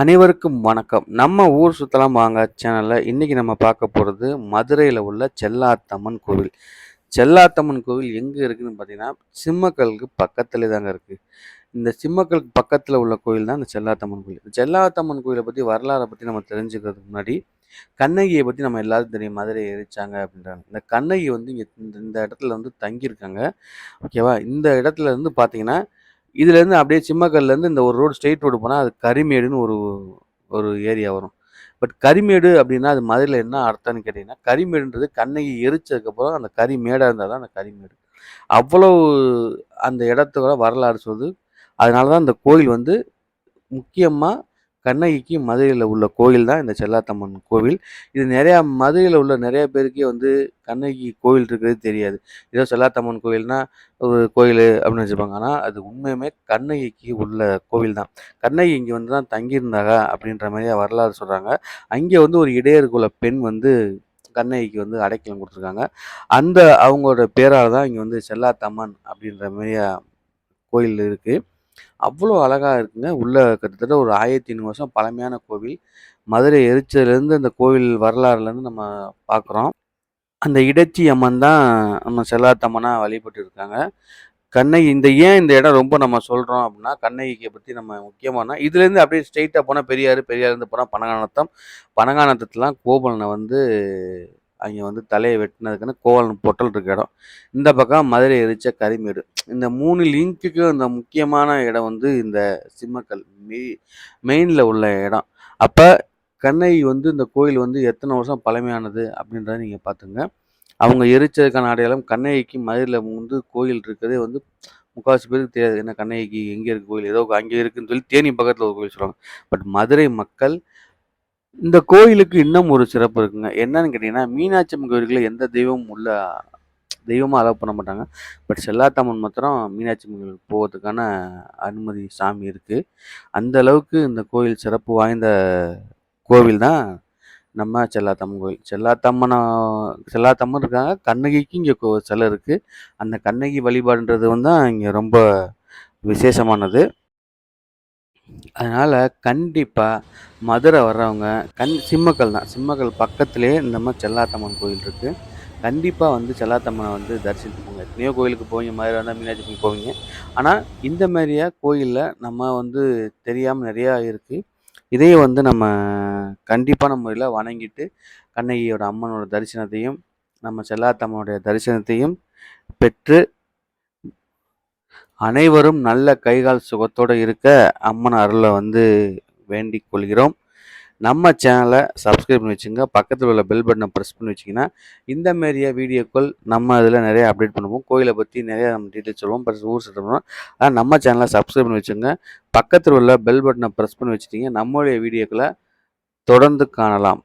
அனைவருக்கும் வணக்கம். நம்ம ஊர் சுத்தலாம் வாங்க சேனலில் இன்றைக்கி நம்ம பார்க்க போகிறது மதுரையில் உள்ள செல்லாத்தம்மன் கோவில். செல்லாத்தம்மன் கோவில் எங்கே இருக்குதுன்னு பார்த்தீங்கன்னா, சிம்மக்கலுக்கு பக்கத்திலே தாங்க இருக்குது இந்த சிம்மக்கலுக்கு பக்கத்தில் உள்ள கோயில் தான் இந்த செல்லாத்தம்மன் கோயில். செல்லாத்தம்மன் கோயிலை பற்றி வரலாறை பற்றி நம்ம தெரிஞ்சுக்கிறதுக்கு முன்னாடி, கண்ணகியை பற்றி நம்ம எல்லாரும் தெரியும். மதுரையை எரிச்சாங்க அப்படின்றாங்க. இந்த கண்ணகி வந்து இந்த இந்த இடத்துல வந்து தங்கியிருக்காங்க. ஓகேவா? இந்த இடத்துல இருந்து பார்த்தீங்கன்னா, இதுலேருந்து அப்படியே சிம்மக்கல்லேருந்து இந்த ஒரு ரோடு ஸ்ட்ரெயிட் ரோடு போனால் அது கரிமேடுன்னு ஒரு ஒரு ஏரியா வரும். பட் கரிமேடு அப்படின்னா, அது மதுரையில் என்ன அர்த்தம்னு கேட்டிங்கன்னா கரிமேடுன்றது கண்ணகி எரிச்சதுக்கப்புறம் அந்த கரிமேடாக இருந்தால் தான் அந்த கரிமேடு. அவ்வளவு அந்த இடத்துக்கூட வரலாறு சொல்லுது. அதனால தான் அந்த கோயில் வந்து முக்கியமாக கண்ணகிக்கு மதுரையில் உள்ள கோயில் தான் இந்த செல்லாத்தம்மன் கோவில். இது நிறையா மதுரையில் உள்ள நிறைய பேருக்கே வந்து கண்ணகி கோவில் இருக்கிறது தெரியாது. ஏதோ செல்லாத்தம்மன் கோவில்னா, ஒரு கோயில் அப்படின்னு வச்சுப்பாங்க ஆனால் அது உண்மையுமே கண்ணகிக்கு உள்ள கோவில் தான். கண்ணகி இங்கே வந்து தான் தங்கியிருந்தாங்க அப்படின்ற மாரியா வரலாறு சொல்கிறாங்க அங்கே வந்து ஒரு இடையர் குல பெண் வந்து கண்ணகிக்கு வந்து அடைக்கலம் கொடுத்துருக்காங்க அந்த அவங்களோட பேரால் தான் இங்கே வந்து செல்லாத்தம்மன் அப்படின்ற மாரியா கோயில் இருக்குது அவ்வளோ அழகாக இருக்குங்க. உள்ளே கிட்டத்தட்ட ஒரு 1500 வருஷம் பழமையான கோவில். மதுரை எரிச்சதுலேருந்து அந்த கோவில் வரலாறுலேருந்து நம்ம பார்க்குறோம். அந்த இடச்சி அம்மன் தான் நம்ம செல்லாத்தம்மனாக வழிபட்டு இருக்காங்க. கண்ணகி இந்த ஏன் இந்த இடம் ரொம்ப நம்ம சொல்கிறோம் அப்படின்னா, கண்ணகியை பற்றி நம்ம முக்கியமான இதுலேருந்து அப்படியே ஸ்ட்ரெயிட்டாக போனால் பெரியார் பெரியார்லேருந்து போனால் பனகானத்தம் பனகானத்தத்துலாம் கோபலனை வந்து அங்கே வந்து தலையை வெட்டினதுக்குன்னு கோவலன் பொட்டல் இருக்க இடம். இந்த பக்கம் மதுரை எரிச்ச கரிமேடு. இந்த மூணு லிங்க்குக்கும் இந்த முக்கியமான இடம் வந்து இந்த சிம்மக்கல். மெயினில் உள்ள இடம். அப்போ கண்ணகி வந்து இந்த கோயில் வந்து எத்தனை வருஷம் பழமையானது அப்படின்றத நீங்கள் பார்த்துங்க அவங்க எரிச்சதுக்கான அடையாளம் கண்ணகிக்கு மதுரையில் வந்து கோயில் இருக்கிறதே வந்து முக்கால்வாசி பேருக்கு தெரியாது. என்ன கண்ணகிக்கு எங்கே இருக்குது கோயில்? ஏதோ அங்கே இருக்குன்னு சொல்லி தேனி பக்கத்தில் ஒரு கோயில் சொல்லுவாங்க. பட் மதுரை மக்கள் இந்த கோயிலுக்கு இன்னும் ஒரு சிறப்பு இருக்குங்க. என்னன்னு கேட்டிங்கன்னா மீனாட்சி அம்மன் கோயிலுக்குள்ள எந்த தெய்வமும் உள்ள தெய்வமாக அலோவ் பண்ண மாட்டாங்க. பட் செல்லாத்தம்மன் மாத்திரம் மீனாட்சி அம்மன் போகிறதுக்கான போவதுக்கான அனுமதி சாமி இருக்குது அந்த அளவுக்கு இந்த கோயில் சிறப்பு வாய்ந்த கோவில் தான் நம்ம செல்லாத்தம்மன் கோயில். செல்லாத்தம்மனை செல்லாத்தம்மன் இருக்காங்க. கண்ணகிக்கு இங்கே கோ சிலை இருக்குது அந்த கண்ணகி வழிபாடுன்றது வந்து தான் ரொம்ப விசேஷமானது. அதனால் கண்டிப்பாக மதுரை வர்றவங்க கண் சிம்மக்கல் தான். சிம்மக்கல் பக்கத்துலேயே இந்த மாதிரி செல்லாத்தம்மன் கோயில் இருக்குது கண்டிப்பாக வந்து செல்லாத்தம்மனை வந்து தரிசனத்துக்கு போங்க. எத்தனையோ கோயிலுக்கு போவீங்க. மாதிரி வந்தால் மீனாட்சி போவீங்க. ஆனால் இந்த மாதிரியா கோயிலில் நம்ம வந்து தெரியாமல் நிறையா இருக்குது இதையும் வந்து நம்ம கண்டிப்பான முறையில் வணங்கிட்டு, கண்ணகியோட அம்மனோட தரிசனத்தையும், நம்ம செல்லாத்தம்மனுடைய தரிசனத்தையும் பெற்று அனைவரும் நல்ல கை, கால் இருக்க அம்மன் அருளை வந்து வேண்டிக் கொள்கிறோம். நம்ம சேனலை சப்ஸ்கிரைப் பண்ணி வச்சுங்க. பக்கத்தில் உள்ள பெல் பட்டனை ப்ரெஸ் பண்ணி வச்சீங்கன்னா, இந்த மாரியா வீடியோக்கள் நம்ம இதில் நிறைய அப்டேட் பண்ணுவோம். கோயிலை பற்றி நிறையா நம்ம டீட்டெயில் சொல்லுவோம். பிளஸ் ஊர் சுத்தம் ஆனா நம்ம சேனலை சப்ஸ்கிரைப் பண்ணி வச்சுங்க. பக்கத்தில் உள்ள பெல் பட்டனை ப்ரெஸ் பண்ணி வச்சுட்டிங்க நம்மளுடைய வீடியோக்களை தொடர்ந்து காணலாம்.